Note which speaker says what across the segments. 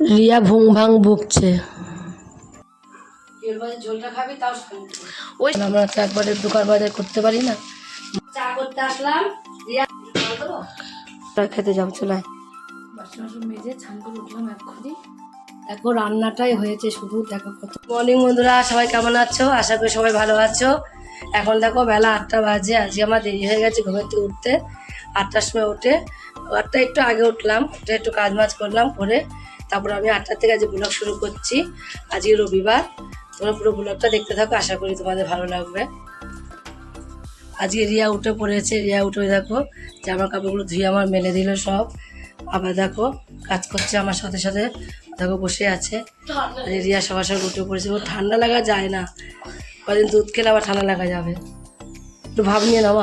Speaker 1: রিয়া ভুং ভাং বকছে ওই আমরা তো একবারে দোকান বাজার করতে পারি না। চা করতে আসলাম রিয়া খেতে যাব চলে মেজে ছান করে উঠলাম এক্ষুনি। দেখো রান্নাটাই হয়েছে শুধু দেখো কত। মর্নিং বন্ধুরা সবাই কেমন আছো? আশা করি সবাই ভালো আছো। এখন দেখো বেলা আটটা বাজে আজকে আমার দেরি হয়ে গেছে ঘুমের থেকে উঠতে। আটটার সময় উঠে আটটা একটু আগে উঠলাম উঠে একটু কাজ মাজ করলাম করে তারপর আমি আটটা থেকে আজ ব্লগ শুরু করছি। আজকে রবিবার। তোমরা পুরো ব্লগটা দেখতে থাকো আশা করি তোমাদের ভালো লাগবে। আজকে রিয়া উঠে পড়েছে। রিয়া উঠে দেখো জামা কাপড়গুলো ধুয়ে আমার মেলে দিল সব। আবার দেখো কাজ করছে আমার সাথে সাথে। দেখো বসে আছে। রিয়া সবার সঙ্গে উঠে পড়েছে। ও ঠান্ডা লাগা যায় না। কদিন দুধ খেলে আবার ঠান্ডা লাগা যাবে। একটু ভাব নিয়ে নাও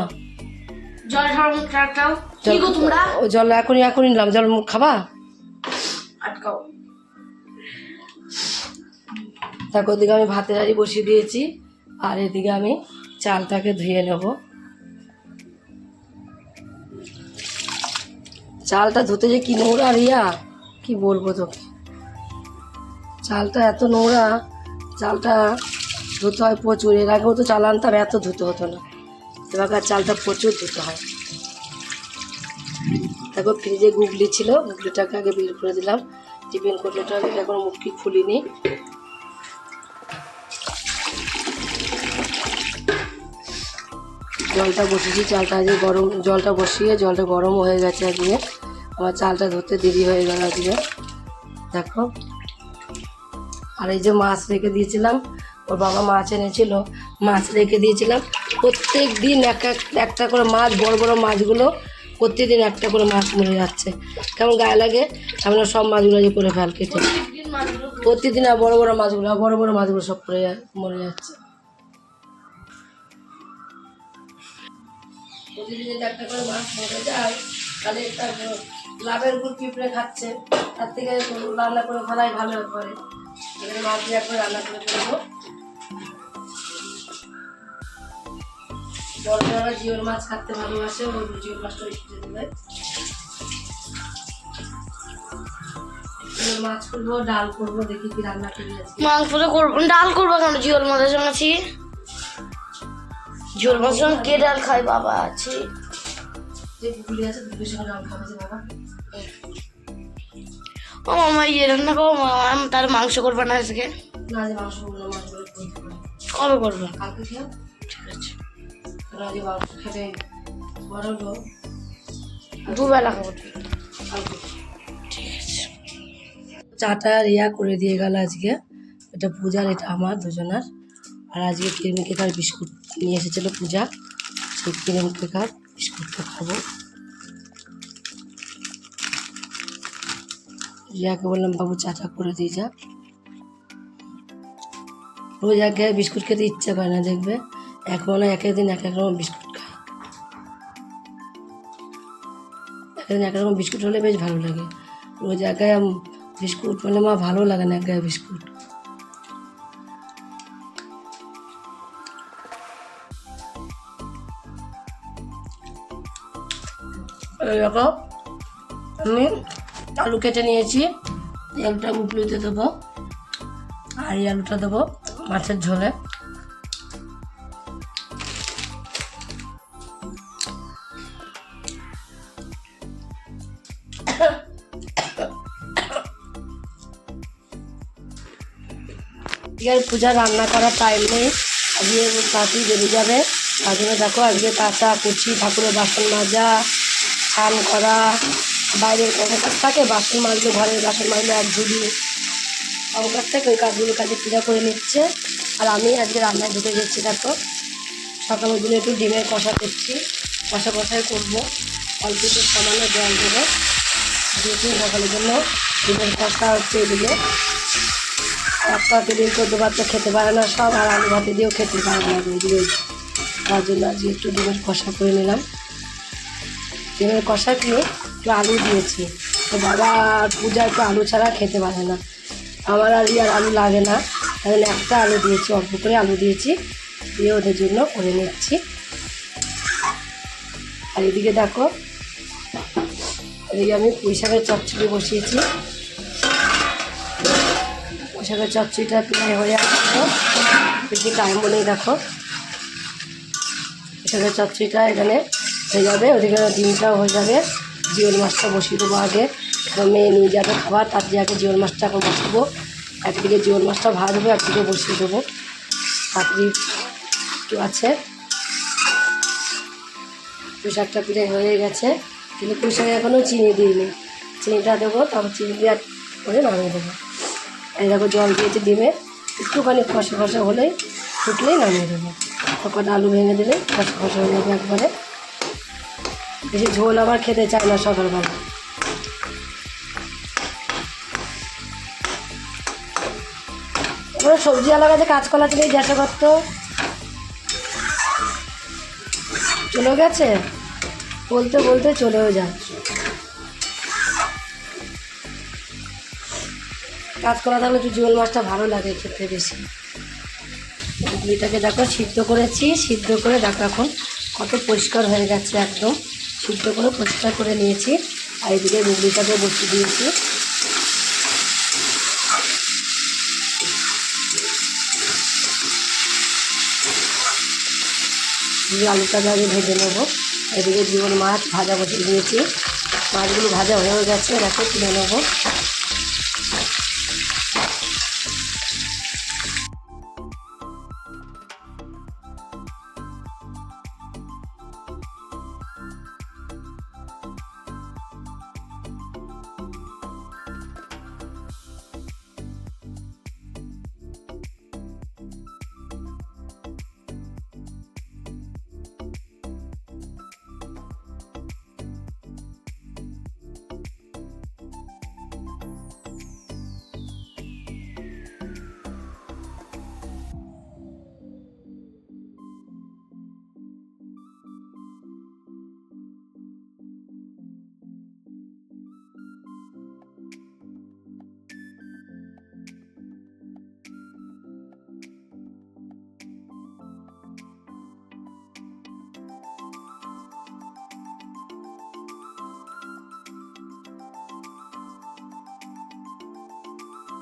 Speaker 2: জল
Speaker 1: জল এখনই এখনই নিলাম জল খাবা? দেখো ওদিকে আমি ভাতের হাঁড়ি বসিয়ে দিয়েছি, আর এদিকে আমি চালটাকে ধুয়ে নেব। চালটা ধুতে যে কি নোংরা রিয়া, কি বলব তোকে? চালটা এত নোংরা, চালটা ধুতে হয় প্রচুর। এর আগেও তো চাল আনতাম, এত ধুতে হতো না। এবারকার চালটা প্রচুর ধুতে হয়। দেখো, ফ্রিজে গুগলি ছিল, গুগলিটাকে আগে বের করে দিলাম। টিফিন করলোটা এখন মুখি খুলিনি। জলটা বসিয়েছি, চালটা আজকে গরম, জলটা বসিয়ে জলটা গরম হয়ে গেছে আজকে। আমার চালটা ধরতে দেরি হয়ে গেল আজকে। দেখো। আর এই যে মাছ রেখে দিয়েছিলাম, ওর বাবা মাছ এনেছিল, মাছ রেখে দিয়েছিলাম। প্রত্যেক দিন এক এক, একটা করে মাছ, বড় বড় মাছগুলো প্রত্যেকদিন একটা করে মাছ মরে যাচ্ছে। কেমন গায়ে লাগে? আমরা সব মাছগুলো যে করে ফেল কেটে প্রতিদিন আর বড় বড় মাছগুলো, বড় বড় মাছগুলো সব করে মরে যাচ্ছে। প্রতিদিন যদি একটা করে মাছ মরে যায় তাহলে একটা লাভের গুড় পিঁপড়ে খাচ্ছে, তার থেকে রান্না করে ফেলাই ভালো করে। এখানে মাছ দিয়ে একবার রান্না করে ফেলব বড় বড় জিওর মাছ খাতে ভালোবাসে, ওই জিওর মাছটা কেটে দেবে মাছ করব, ডাল করব, দেখি কি রান্না করি আজকে।
Speaker 2: করব ডাল করব কেন? জিওল মাছের সঙ্গে আছি ঝোল কে ডাল খায় বাবা? আছে
Speaker 1: যে গুলি আছে দুটোর সঙ্গে ডাল খাবে যে বাবা।
Speaker 2: ও মামা ইয়ে রান্না করব মামা তার মাংস করবে না আজকে?
Speaker 1: না মাংস করব
Speaker 2: কবে করবে?
Speaker 1: কালকে খেয়ে
Speaker 2: ঠিক আছে।
Speaker 1: তোরা মাংস খেতে বড় হলো
Speaker 2: দুবেলা খাব ঠিক আছে।
Speaker 1: চাটা রিয়া করে দিয়ে গেল আজকে। এটা পূজার এটা আমার দুজনার। আর আজকে ক্রিম কেকার বিস্কুট। নিয়ে এসেছিল পূজা। সেই ক্রিম কেকার বিস্কুটটা খাব। রিয়াকে বললাম, বাবু চাটা করে দিয়ে যা। রোজ এক বিস্কুট খেতে ইচ্ছা করে না, দেখবে এক মনে এক একদিন এক এক রকম বিস্কুট খায়। একদিন এক রকম বিস্কুট হলে বেশ ভালো লাগে। রোজ এক বিস্কুট মানে মা, ভালো লাগে না এক বিস্কুট। এরকম। আমি আলু কেটে নিয়েছি আলুটা গুগলিতে দেবো, আর এই আলুটা দেবো মাছের ঝোলে। পূজা রান্না করার টাইম নেই। আজকে তাড়াতাড়ি বেরিয়ে যাবে। তার দেখো, আজকে কাঁচা কুচি, ঠাকুরের বাসন মাজা স্নান করা, বাইরের কত কাজ থাকে, বাসন মাজলে, ঘরের বাসন মাজলে এক ঝুড়ি আমার কাছ থেকে, ওই কাজগুলো কাজে পূজা করে নিচ্ছে। আর আমি আজকে রান্নায় ঢুকে যাচ্ছি দেখো। সকালের দিনে একটু ডিমের কষা করছি। কষা কষাই করব। অল্প একটু সামান্য জল দেবো। যেহেতু সকালের জন্য ডিমের কষা হচ্ছে এদিকে। একটা দিন চোদ্দ বাচ্চা খেতে পারে না সব, আর আলু ভাতে দিয়েও খেতে পারে না। এদিকে তার জন্য আজকে একটু ডিমের কষা করে নিলাম। কষা দিয়ে একটু আলু দিয়েছি। তো বাবা পূজা একটু আলু ছাড়া খেতে পারে না। আমার আর আর আলু লাগে না। তাহলে একটা আলু দিয়েছি, অল্প করে আলু দিয়েছি। দিয়ে ওদের জন্য করে নিচ্ছি। আর এদিকে দেখো এদিকে আমি পুঁই শাকের চচ্চড়ি বসিয়েছি। শাকের চচ্চড়িটা প্রায় হয়ে আসলো বেশি টাইম বলেই দেখো। শাকের চচ্চড়িটা এখানে হয়ে যাবে, ওদিকে ডিমটাও হয়ে যাবে। জিওল মাছটা বসিয়ে দেবো আগে। মেয়ে নিয়ে যাবে খাবার, তার আগে জিওল মাছটা এখন বসাবো। একদিকে জিওল মাছটা ভাজবো একদিকে বসিয়ে দেবো। পাপড়ি একটু আছে। পুঁই শাকটা প্রায় হয়ে গেছে। কিন্তু পুঁই শাকে এখনও চিনি দিইনি। চিনিটা দেবো, তারপর চিনি দেওয়ার করে নামিয়ে দেবো। এই দেখো জল দিয়েছি ডিমে। একটুখানি খসে খসে হলেই ফুটলেই নামিয়ে দেবো। তখন আলু ভেঙে দিলে খসে খসে হয়ে যাবে একবারে। বেশি ঝোল আবার খেতে চায় না সকালবেলা। সবজি আলা কাছে কাঁচকলা থেকে জিজ্ঞাসা করতো চলে গেছে? বলতে বলতে চলেও যায়। কাঁচকলা থাকলে একটু জিওল মাছটা ভালো লাগে খেতে বেশি। ইডলিটাকে দেখো সিদ্ধ করেছি, সিদ্ধ করে দেখো এখন কত পরিষ্কার হয়ে গেছে একদম। সিদ্ধ করে পরিষ্কার করে নিয়েছি। আর এদিকে মুগলিটাকে বসিয়ে দিয়েছি। দিয়ে আলুটাকে আগে ভেজে নেব। এদিকে জীবন মাছ ভাজা বসিয়ে দিয়েছি। মাছগুলো ভাজা হয়ে গেছে দেখো কিনে নেব।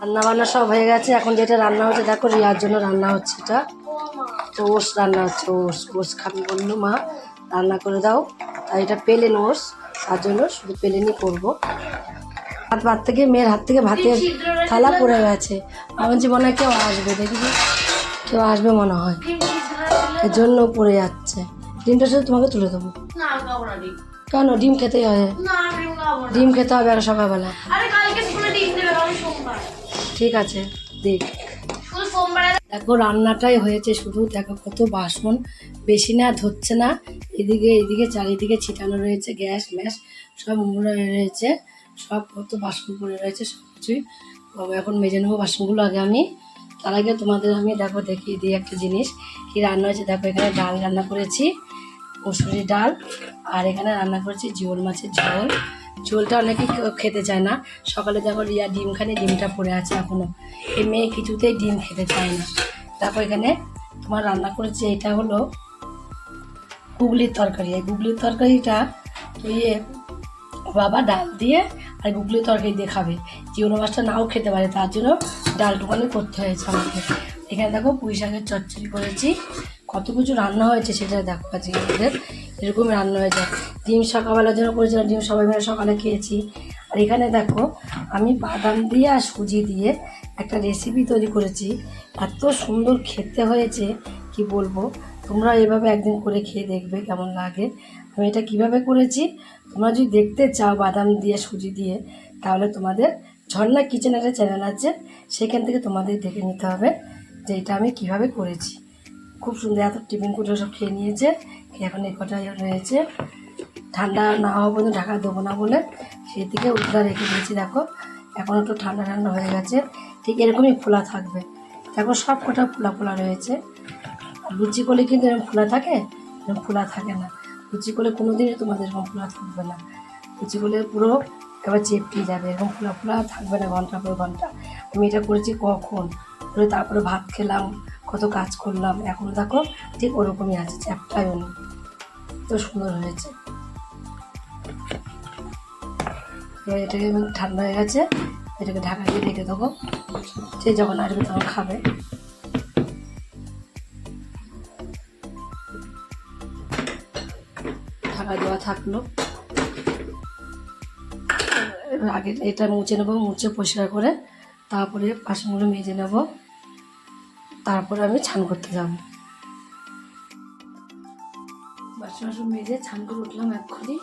Speaker 1: রান্না বান্না সব হয়ে গেছে। এখন যেটা রান্না হচ্ছে দেখো রিয়ার জন্য রান্না হচ্ছে এটা। তো ওস রান্না হচ্ছে ওস ওস খাবি বলল মা। রান্না করে দাও। আর এটা পেলেন ওস তার জন্য শুধু পেলেনই করব। হাত ভাত থেকে মেয়ের হাত থেকে ভাতের থালা পড়ে গেছে। আমার মনে হয় কেউ আসবে দেখি কেউ আসবে মনে হয়। এর জন্য পড়ে যাচ্ছে। ডিমটা শুধু তোমাকে তুলে দেবো। কেন? ডিম খেতেই হয়।
Speaker 2: ডিম
Speaker 1: ডিম খেতে হবে আর সকালবেলা
Speaker 2: আরে কালকে স্কুলে ডিম দেবে কারণ সোমবার
Speaker 1: ঠিক আছে, দেখ। দেখো, রান্নাটাই হয়েছে শুধু, দেখো কত বাসন। বেশি না ধরছে না। এদিকে এদিকে, চারিদিকে ছিটানো রয়েছে, গ্যাস ম্যাস সব রয়েছে। সব কত বাসন পড়ে রয়েছে, সব কিছুই। এখন মেজে নেব বাসনগুলো আগে আমি। তার আগে তোমাদের আমি, দেখো, দেখিয়ে দিই একটা জিনিস। কি রান্না হয়েছে? দেখো, এখানে ডাল রান্না করেছি মুসুরি ডাল, আর এখানে রান্না করেছি জিওল মাছের ঝোল। ঝোলটা অনেকে খেতে চায় না। সকালে দেখো রিয়া ডিম খানে ডিমটা পড়ে আছে এখনও। এই মেয়ে কিছুতেই ডিম খেতে চায় না। তারপর এখানে তোমার রান্না করেছে এটা হলো গুগলির তরকারি। এই গুগলির তরকারিটা ইয়ে বাবা ডাল দিয়ে আর গুগলির তরকারি দিয়ে খাবে। জিওনো মাছটা নাও খেতে পারে, তার জন্য ডালটুকানি করতে হয়েছে আমাকে। এখানে দেখো পুঁই শাকের চচ্চড়ি করেছি। কত কিছু রান্না হয়েছে সেটা দেখো আজকে আমাদের। এরকম রান্না হয়েছে ডিম সকালবেলার জন্য করেছিলাম, ডিম সবাই মিলে সকালে খেয়েছি। আর এখানে দেখো, আমি বাদাম দিয়ে আর সুজি দিয়ে একটা রেসিপি তৈরি করেছি। এত সুন্দর খেতে হয়েছে, কি বলব? তোমরা এভাবে একদিন করে খেয়ে দেখবে কেমন লাগে। আমি এটা কীভাবে করেছি? তোমরা যদি দেখতে চাও বাদাম দিয়ে, সুজি দিয়ে, তাহলে তোমাদের ঝর্ণা কিচেন একটা চ্যানেল আছে, সেখান থেকে তোমাদের দেখে নিতে হবে যে এটা আমি কীভাবে করেছি। খুব সুন্দর, এত টিফিন করে সব খেয়ে নিয়েছে। এখন এই কটা রয়েছে। ঠান্ডা না হওয়া পর্যন্ত ঢাকা দেবো না বলে সেই থেকে উল্টা রেখে দিয়েছি, দেখো। এখন একটু ঠান্ডা ঠান্ডা হয়ে গেছে। ঠিক এরকমই ফোলা থাকবে। দেখো সব কটা ফোলা ফোলা রয়েছে। লুচি করলে কিন্তু এরকম ফোলা থাকে? এরকম ফোলা থাকে না। লুচি করলে কোনো দিনই তোমাদের এরকম ফোলা থাকবে না। লুচি করলে পুরো এবার চেপটি যাবে, এরকম ফোলা ফোলা থাকবে না ঘণ্টা পর ঘণ্টা। আমি এটা করেছি কখন? করে তারপরে ভাত খেলাম কত কাজ করলাম, এখন দেখো ঠিক ওরকমই আছে চ্যাপটাও নেই তো সুন্দর হয়েছে। এবার এটাকে ঠান্ডা হয়ে গেছে, এটাকে ঢাকা দিয়ে রেখে দেবো। সে যখন আসবে তখন খাবে। ঢাকা দেওয়া থাকল। আগে এটা মুছে নেব, মুছে পরিষ্কার করে তারপরে বাসনগুলো মেজে নেব। তারপরে আমি ছান করতে যাব। বাসন বাসন মেজে ছান করে উঠলাম এক্ষুনি।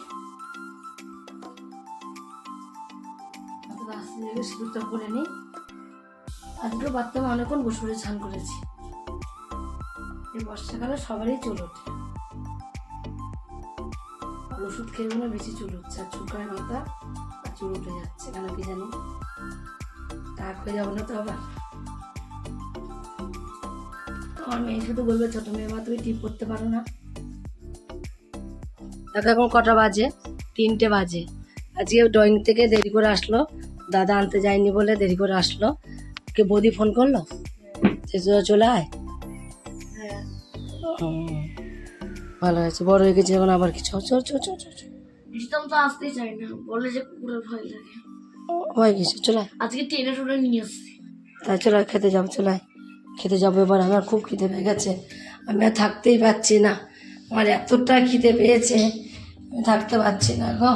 Speaker 1: রাস্তা সিঁদুরটা করে নিই। আজকে বাথরুমে অনেকক্ষণ বসে বসে স্নান করেছি। এই বর্ষাকালে সবারই চুল ওঠে। ওষুধ খেয়ে মনে বেশি চুল উঠছে, আর চুলকায় মাথা চুল উঠে যাচ্ছে কেন কি জানি। টাক হয়ে যাব না তো আবার? আমার মেয়ে শুধু বলবে ছোট মেয়ে মা তুমি টিপ করতে পারো না। দেখো এখন কটা বাজে? তিনটে বাজে। আজকে ড্রয়িং থেকে দেরি করে আসলো। দাদা আনতে যায়নি বলে দেরি করে আসলো। কে বৌদি ফোন করল? সে তো চলে আয়। হুম, ভালো হয়েছে বড় হয়ে গেছে এখন আবার কিছু? চল চল চল চল চল।
Speaker 2: রিতম তো আসতেই চাই না বলে যে কুকুরের ভয় লাগে।
Speaker 1: হয়ে গেছে চলে।
Speaker 2: আজকে টেনে টুনে নিয়ে আসছি।
Speaker 1: তাই চলে খেতে যাব চলে আয়। খেতে যাব এবার আমার খুব খিদে পেয়ে গেছে। আমি আর থাকতেই পারছি না। আমার এতটা খিদে পেয়েছে আমি থাকতে পারছি না গো।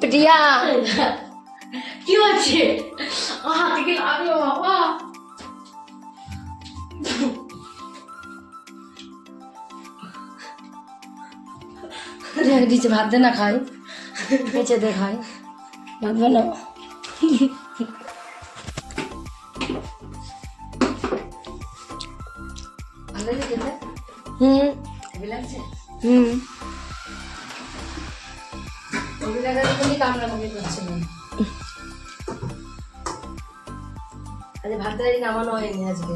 Speaker 1: প্রিয়া
Speaker 2: কি হচ্ছে? হাত লাগল বাবা।
Speaker 1: নিচে ভাত দে না খাই। নিচে দে খাই। ভাত বানাও
Speaker 2: হুম। হুম।
Speaker 1: হেভি লাগার জন্যই কামড়াকামড়ি করছে না। আজকে ভাত নামানো হয়নি আজকে।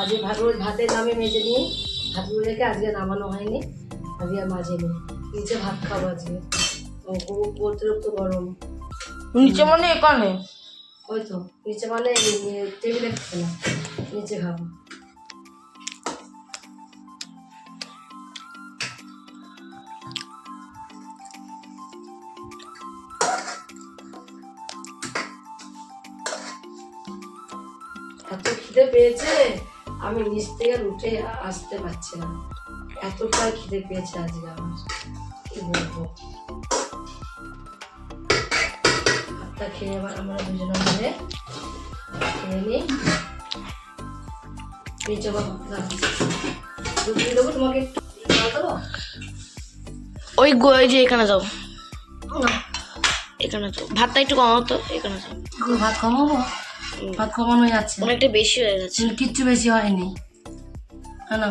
Speaker 1: আজকে ভাত রোজ ভাতের নামে মেজে নিই ভাতগুলো রেখে আজকে নামানো হয়নি। আজকে আর মাঝে নিই। নিচে ভাত খাব আজকে। অতিরিক্ত গরম।
Speaker 2: নিচে মানে এখানে?
Speaker 1: ওই তো নিচে মানে টেবিলে খাবে না। নিচে খাব। এত খিদে পেয়েছে আমি নিচ থেকে উঠে আসতে পারছি না। এতটা খিদে পেয়েছে আজকে আমার। কি বলব? ভাতটা খেয়ে এবার আমরা দুজনে মিলে খেয়ে নিই। বাবা দুধ দেবো তোমাকে দেবো?
Speaker 2: ওই যে এখানে যাও। এখানে যাও। ভাতটা একটু কমাও তো এখানে যাও।
Speaker 1: ভাত কমাবো? ভাত কমানো যাচ্ছে
Speaker 2: অনেকটা বেশি হয়ে গেছে
Speaker 1: কিচ্ছু বেশি হয়নি। কেন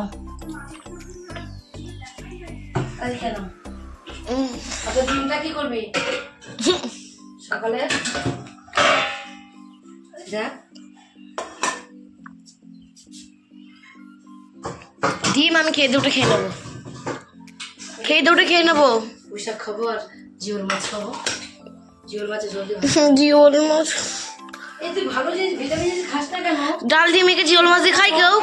Speaker 1: আজ কেন আচ্ছা ডিমটা কি করবি? সকালে? দেখ।
Speaker 2: ডিম আমি খেয়ে দুটো খেয়ে নেব। খেয়ে দুটো খেয়ে নেব।
Speaker 1: পুঁইশাক খাব আর জিওল মাছ খাব। জিওল জলদি
Speaker 2: জিওল মাছ। ডাল দিয়ে মেখে জিওল মাছ দিয়ে খাই কেউ?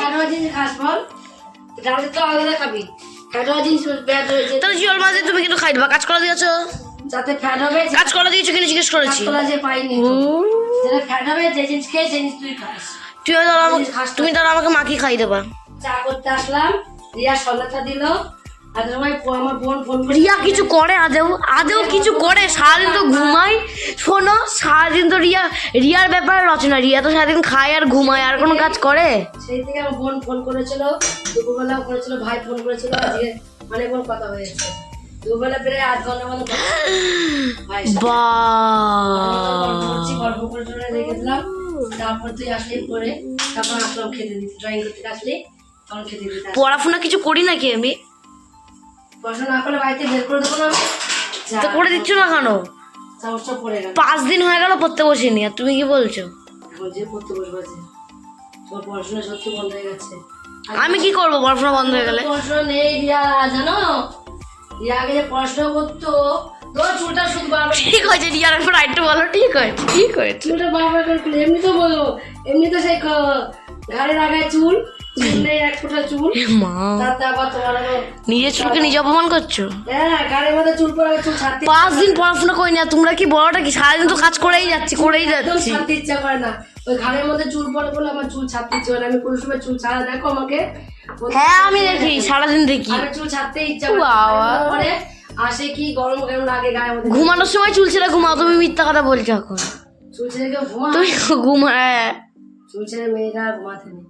Speaker 2: তাহলে জিওল মাছ দিয়ে তুমি কিন্তু খাই দেবা। কাজ করা দিয়েছ?
Speaker 1: যাতে ফ্যাট হবে
Speaker 2: কাজ করা দিয়েছ কিনা জিজ্ঞেস করেছি।
Speaker 1: যেটা ফ্যাট হবে যে জিনিস খেয়ে সেই জিনিস তুই খাস।
Speaker 2: তুমি তাহলে আমাকে মাখি খাই দেবা।
Speaker 1: চা করতে আসলাম রিয়া সন্ধ্যাটা দিল।
Speaker 2: রিয়া কিছু করে আদেও আদেও কিছু করে। সারাদিন তো ঘুমায় শোনো সারাদিন তো রিয়া রিয়ার ব্যাপারে রচনা। রিয়া তো সারাদিন খায় আর ঘুমায় আর কোনো কাজ করে?
Speaker 1: সেই থেকে আমার বোন ফোন করেছিল দুপুরবেলাও করেছিল ভাই ফোন করেছিল আজকে অনেকক্ষণ কথা হয়েছে। দুপুরবেলা প্রায় আধ ঘণ্টা মতো কথা ভাই
Speaker 2: বা
Speaker 1: গল্প করে টরে রেখে দিলাম তারপর তুই আসলি করে তারপর আসলাম খেতে দিতে ড্রয়িং করতে আসলি তখন খেতে দিতে
Speaker 2: পড়াশোনা কিছু করি নাকি আমি?
Speaker 1: পড়াশোনা না করলে বাড়িতে বের করে দেবো না আমি?
Speaker 2: তো করে দিচ্ছ না কেন?
Speaker 1: সমস্যা পড়ে গেল।
Speaker 2: পাঁচ দিন হয়ে গেল পড়তে বসিনি আর তুমি কি বলছো?
Speaker 1: এখন যে পড়তে বসবো যে তোমার পড়াশোনা সত্যি বন্ধ হয়ে গেছে।
Speaker 2: আমি কি করব? পড়াশোনা বন্ধ হয়ে গেলে?
Speaker 1: পড়াশোনা নেই রিয়া জানো? রিয়া আগে যে পড়াশোনা করতো তোর চুলটা শুধু বারবার
Speaker 2: ঠিক হয়েছে রিয়ার আরেকটু বলো ঠিক হয়েছে ঠিক হয়েছে।
Speaker 1: চুলটা বারবার করে এমনি তো বলো এমনি তো সেই চুল।
Speaker 2: নিজের চুলকে নিজে অপমান করছ?
Speaker 1: হ্যাঁ চুল পড়া চুল ছাড়তে
Speaker 2: পাঁচ দিন পড়াশোনা করি না তোমরা কি বড়টা কি? সারাদিন তো কাজ করেই যাচ্ছি করেই যাচ্ছি।
Speaker 1: ইচ্ছা করে না। ওই ঘাড়ের মধ্যে চুল পড়ে বলে আমার চুল ছাড়তে ইচ্ছে করে আমি কোনো সময় চুল ছাড়া দেখো আমাকে।
Speaker 2: হ্যাঁ আমি দেখি সারাদিন দেখি।
Speaker 1: আমি চুল ছাড়তে ইচ্ছা করে আসে কি গরম লাগে
Speaker 2: ঘুমানোর সময় চুল ছেড়ে ঘুমাও তুমি মিথ্যা কথা বলছো এখন।
Speaker 1: চুল ছেড়ে ঘুমা
Speaker 2: তুমি ঘুমা।
Speaker 1: চুল ছেড়ে মেয়েরা ঘুমাতে নেই।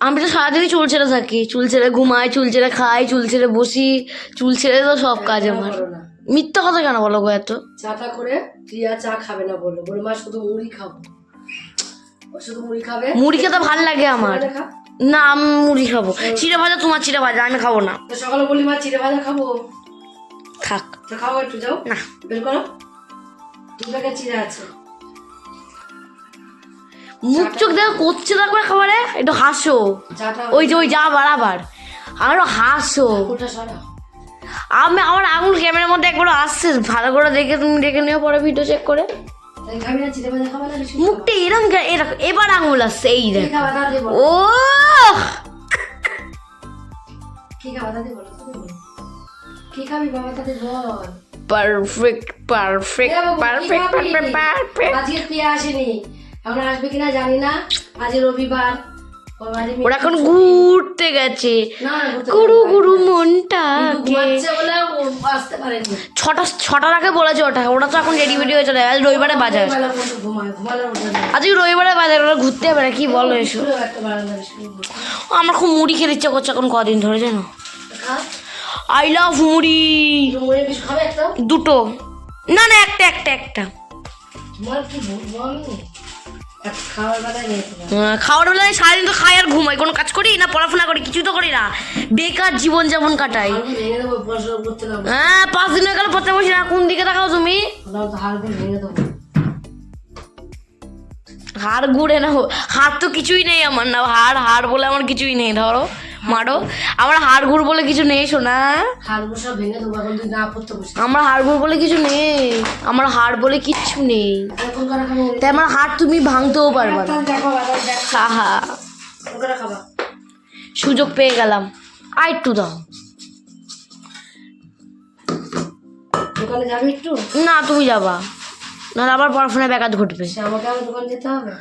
Speaker 2: আমি তো সারাদিনই চুল ছেড়ে থাকি। চুল ছেড়ে ঘুমাই চুল ছেড়ে খাই চুল ছেড়ে বসি চুল ছেড়ে তো সব কাজ আমার। মিথ্যা কথা কেন বলো গো এত?
Speaker 1: চাটা করে প্রিয়া চা খাবে না বলল। বলে মা শুধু মুড়ি খাব। ও শুধু মুড়ি খাবে?
Speaker 2: মুড়ি খেতে ভালো লাগে আমার।
Speaker 1: সকালে খা।
Speaker 2: না আমি মুড়ি খাব। চিড়ে ভাজা তোমার চিড়ে ভাজা আমি খাব না।
Speaker 1: তো সকালে বলি মা চিড়ে ভাজা খাব?
Speaker 2: থাক।
Speaker 1: তো খাও একটু যাও।
Speaker 2: না।
Speaker 1: বের করো। দু প্যাকেট চিড়ে আছে।
Speaker 2: মুখ চোখ দেখো করছে দেখো খাবারে? একটু হাসো। ওই যে ওই যা বাড়াবার আরও হাসো। আমি আমার আঙুল ক্যামেরার মধ্যে একবার আসছে। ভালো করে দেখে তুমি দেখে নিও পরে ভিডিও চেক করে। মুখটা এরম এরকম এবার আঙুল আসছে এই দেখ ও পারফেক্ট পারফেক্ট
Speaker 1: কি
Speaker 2: পারফেক্ট পারফেক্ট
Speaker 1: আজকে প্রিয়া আসেনি। এখন আসবে কিনা জানি না। আজ রবিবার। ওরা
Speaker 2: এখন ঘুরতে গেছে। গুরু গুরু
Speaker 1: পারেনি।
Speaker 2: ছটা ছটার আগে বলেছে ওটা। ওরা তো এখন রেডি মেডি হয়ে চলে আজ রবিবারে বাজার। আজকে রবিবারে বাজার। ওরা ঘুরতে যাবে না কি বলো এসো। আমার খুব মুড়ি খেতে ইচ্ছে করছে এখন কদিন ধরে জানো। আই লাভ মুড়ি। দুটো। না না একটা একটা একটা।
Speaker 1: কি বলব আমি এক খাওয়ার বেলায়
Speaker 2: সারাদিন তো খাই আর ঘুমাই। কোনো কাজ করি না পড়াশোনা করি কিছু তো করি না। বেকার জীবন যাপন কাটাই হ্যাঁ পাঁচ দিন হয়ে গেল পড়তে বসি না। কোন দিকে দেখাও তুমি?
Speaker 1: হাড়
Speaker 2: গুড়ে না হো- হাড় তো কিছুই নেই আমার না। হাড় হাড় বলে আমার কিছুই নেই ধরো। মারো। আমার হাড় গুড় বলে কিছু নেই শোনা আমার হাড় গুড় বলে কিছু নেই। আমার হাড় বলে কিচ্ছু নেই। তাই আমার হাড় তুমি ভাঙতেও পারবা
Speaker 1: দেখ
Speaker 2: হা সুযোগ পেয়ে গেলাম। আর একটু দাও।
Speaker 1: দোকানে যাবি একটু?
Speaker 2: না তুমি যাবা। নাহলে আবার পড়াশোনায় ব্যাঘাত ঘটবে।
Speaker 1: আমাকে আমার দোকান যেতে হবে?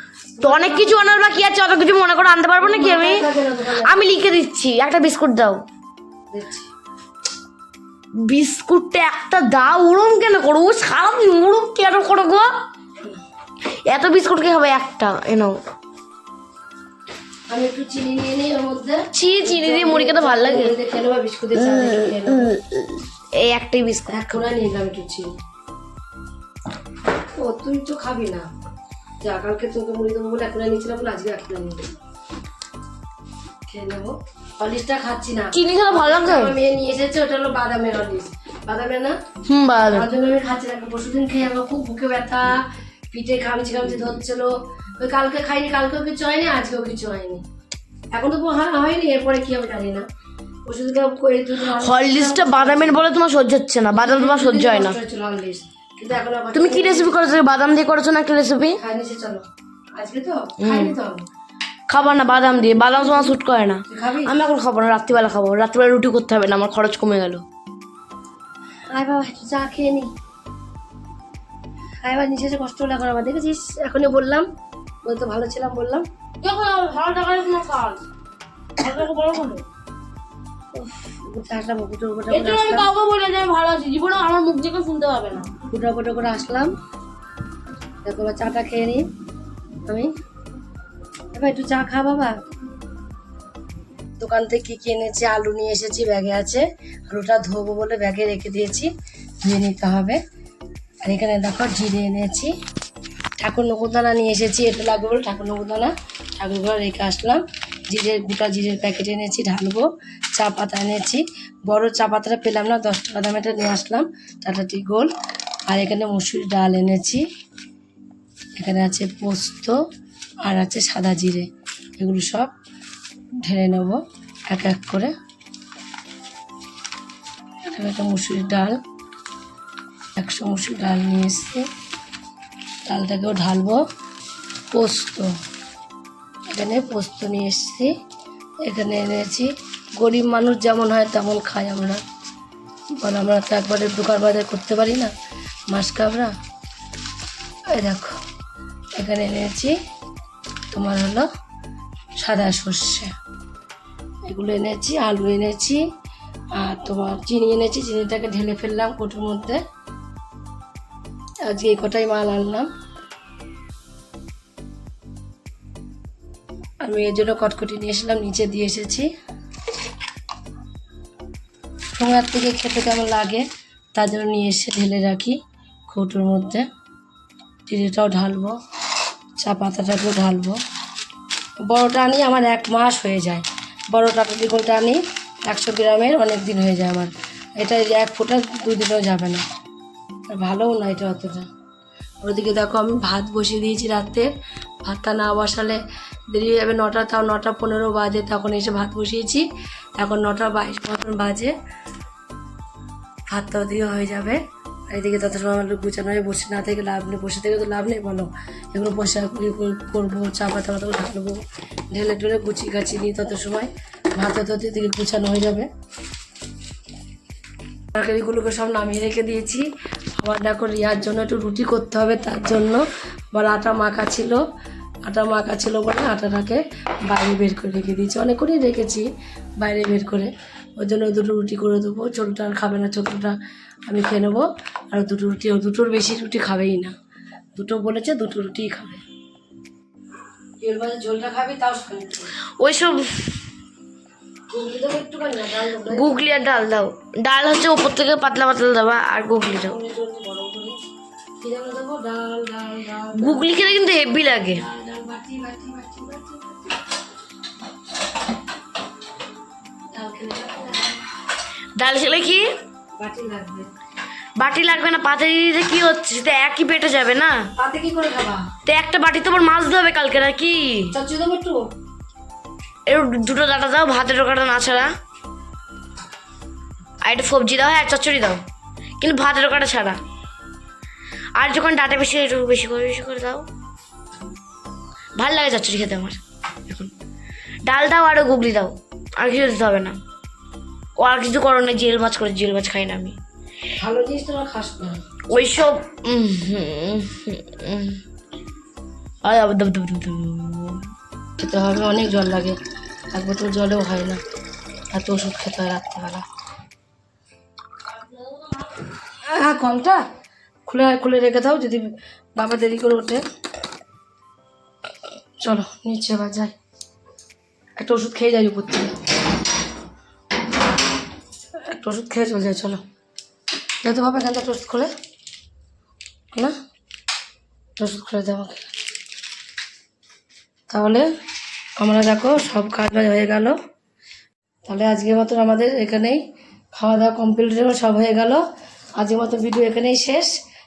Speaker 2: তো অনেক কিছু আনার বাকি আছে অত কিছু মনে করে আনতে পারব নাকি আমি? আমি লিখে দিচ্ছি একটা বিস্কুট দাও। বিস্কুটটা একটা দাও ওরম কেন করো? ও সারাদিন ওরম কেন করো গো? এত বিস্কুট কে হবে? একটা এনো
Speaker 1: আমি একটু চিনি নিয়ে নিই ওর মধ্যে।
Speaker 2: চি চিনি দিয়ে মুড়ি খেতে ভালো লাগে। এই একটাই বিস্কুট।
Speaker 1: এক নিলাম একটু চিনি। ও তুই তো খাবি না। যা কালকে তোকে মুড়ি দেবো বলে এক কোনা নিয়েছিলাম বলে আজকে এক কোনা নিয়ে। খেয়ে নেব। হলিসটা খাচ্ছি না।
Speaker 2: চিনি খেতে ভালো লাগে
Speaker 1: মেয়ে নিয়ে এসেছে ওটা হলো বাদামের হলিস বাদামের না?
Speaker 2: হুম
Speaker 1: তার জন্য আমি খাচ্ছি না পরশুদিন খেয়ে আমার খুব বুকে ব্যথা পিঠে খামচি খামচি ধরছিল। ওই কালকে খাইনি কালকেও কিছু হয়নি আজকেও কিছু হয়নি। এখন তো হয়- হয়নি এরপরে কি হবে জানি না। ওষুধ
Speaker 2: হরলিক্সটা বাদামের বলে তোমার সহ্য হচ্ছে না বাদাম তোমার সহ্য হয় না। তুমি কি রেসিপি করেছ? বাদাম দিয়ে করেছ না একটা রেসিপি। খাবার না বাদাম দিয়ে। বাদাম তোমার স্যুট করে না। আমি এখন খাব না রাত্রিবেলা খাব। রাত্রিবেলা রুটি করতে হবে না আমার খরচ কমে গেল।
Speaker 1: আয় বাবা একটু চা খেয়ে নি। আয় বাবা নিচে এসে কষ্ট হলে এখন আবার দেখেছিস? এখনই বললাম। বলতে ভালো ছিলাম বললাম।
Speaker 2: ভালো টাকা কোনো কাজ বড় করো
Speaker 1: আসলাম
Speaker 2: জন্য আমি কাউকে বলে যে আমি ভালো আছি জীবনে আমার মুখ থেকে শুনতে হবে না।
Speaker 1: করে আসলাম। দেখো এবার চাটা খেয়ে নিই আমি। এবার একটু চা খা বাবা। দোকান থেকে কি কি এনেছি? আলু নিয়ে এসেছি ব্যাগে আছে। আলুটা ধোবো বলে ব্যাগে রেখে দিয়েছি ধুয়ে নিতে হবে। আর এখানে দেখো জিরে এনেছি। ঠাকুর নকুদানা নিয়ে এসেছি এটা লাগবে বলে ঠাকুর নকুদানা ঠাকুর ঘরে রেখে আসলাম। জিরের গোটা জিরের প্যাকেট এনেছি, ঢালবো, চা পাতা এনেছি। বড় চা পাতাটা পেলাম না, দশ টাকা দামেটা নিয়ে আসলাম। টাটাটি গোল। আর এখানে মুসুরি ডাল এনেছি। এখানে আছে পোস্ত, আর আছে সাদা জিরে। এগুলো সব ঢেলে নেব এক এক করে। এখানে একটা মুসুরির ডাল, একশো মুসুর ডাল নিয়ে এসছি। ডালটাকেও ঢালবো। পোস্ত। এখানে পোস্ত নিয়ে এসেছি। এখানে এনেছি। গরিব মানুষ যেমন হয় তেমন খাই আমরা। বল, আমরা তো একবারে দোকান বাজার করতে পারি না? মাছ কাবরা এই দেখো, এখানে এনেছি তোমার হলো সাদা সর্ষে। এগুলো এনেছি, আলু এনেছি, আর তোমার চিনি এনেছি। চিনিটাকে ঢেলে ফেললাম কোটোর মধ্যে। আজকে এই কটাই মাল আনলাম। আমি এর জন্য কটকটি নিয়ে এসেছিলাম, নিচে দিয়ে এসেছি। ঠোঙার থেকে খেতে কেমন লাগে, তার জন্য নিয়ে এসে ঢেলে রাখি কৌটোর মধ্যে। চিনিটাও ঢালবো, চা পাতাটাকেও ঢালবো। বড়োটা আনি আমার এক মাস হয়ে যায়। বড়োটা দ্বিগুণটা আনি একশো গ্রামের অনেক দিন হয়ে যায় আমার। এটা এক ফোঁটা দুদিনও যাবে না। আর ভালোও না এটা অতটা। ওদিকে দেখো আমি ভাত বসিয়ে দিয়েছি রাত্রে। ভাতটা না বসালে দেরি হয়ে যাবে নটা, তাও নটা পনেরো বাজে, তখন এসে ভাত বসিয়েছি। এখন নটা বাইশ, মতন বাজে। ভাতটা ওদিকে হয়ে যাবে। এদিকে তত সময় আমার গুছানো হয়ে বসে না থেকে লাভ নেই, বসে থেকে তো লাভ নেই, বলো। এগুলো কর- করব চা পাতা পাতা ঢালবো ঢেলে টুলে গুছি গাছি নিই তত সময়। ভাত তত এদিকে গুছানো হয়ে যাবে। তরকারিগুলোকে সব নামিয়ে রেখে দিয়েছি। আবার দেখো রিয়ার জন্য একটু রুটি করতে হবে, তার জন্য। আবার আটা মাখা ছিল। আটা মাখা ছিল বলে আটাটাকে বাইরে বের করে রেখে দিয়েছি। অনেকক্ষণই রেখেছি বাইরে বের করে। ওই জন্য দুটো রুটি করে দেবো। ছোটোটা আর খাবে না ছোটোটা আমি খেয়ে নেব। আর দুটো রুটি ও দুটোর বেশি রুটি খাবেই না। দুটো বলেছে দুটো রুটিই খাবে। ঝোলটা খাবি তাও ডাল দেবো
Speaker 2: গুগলি আর ডাল দাও। ডাল হচ্ছে ওপর থেকে পাতলা পাতলা দেবা আর গুগলি দাও গুগলি খেলে কিন্তু হেভি লাগে।
Speaker 1: ডাল খেলে
Speaker 2: কি?
Speaker 1: বাটি লাগবে
Speaker 2: না পাতে দিতে কি হচ্ছে? সেটা একই পেটে যাবে না।
Speaker 1: পাতে কি করে খাবা?
Speaker 2: তো একটা বাটি তোমার মাছ দেবে কালকে নাকি?
Speaker 1: চচ্চড়ি দেবো একটু?
Speaker 2: এর দুটো ডাটা দাও ভাতের কাটা না ছাড়া। আর একটা সবজি দাও হ্যাঁ চচ্চড়ি দাও। কিন্তু ভাতের কাটা ছাড়া। আর যখন ডাটা বেশি একটু বেশি করে বেশি করে দাও। ভালো লাগে চচ্চড়ি খেতে আমার। এখন? ডাল দাও আর গুগলি দাও আর কিছু দিতে হবে না। ও আর কিছু করো না জেল মাছ করে জেল মাছ খাই না আমি।
Speaker 1: ভালো জিনিস তোমার খাস না।
Speaker 2: ওইসব।
Speaker 1: খেতে হবে অনেক জল লাগে। এক বোতল জলেও হয় না। এত ওষুধ খেতে হয় রাত্রিবেলা। হ্যাঁ কলটা? খুলে খুলে রেখে দাও, যদি বাবা দেরি করে ওঠে। চলো, নিচে আবার যাই। একটা ওষুধ খেয়ে যাই উপর থেকে। একটা ওষুধ খেয়ে চলে যাই, চলো। যেতে বাবা একটা ওষুধ খোলে। না? ওষুধ খুলে দেবো তাহলে আমরা দেখো, সব কাজ বাজ হয়ে গেল। তাহলে আজকের মতন আমাদের এখানেই খাওয়া দাওয়া কমপ্লিট সব হয়ে গেল। আজকের মতো ভিডিও এখানেই শেষ।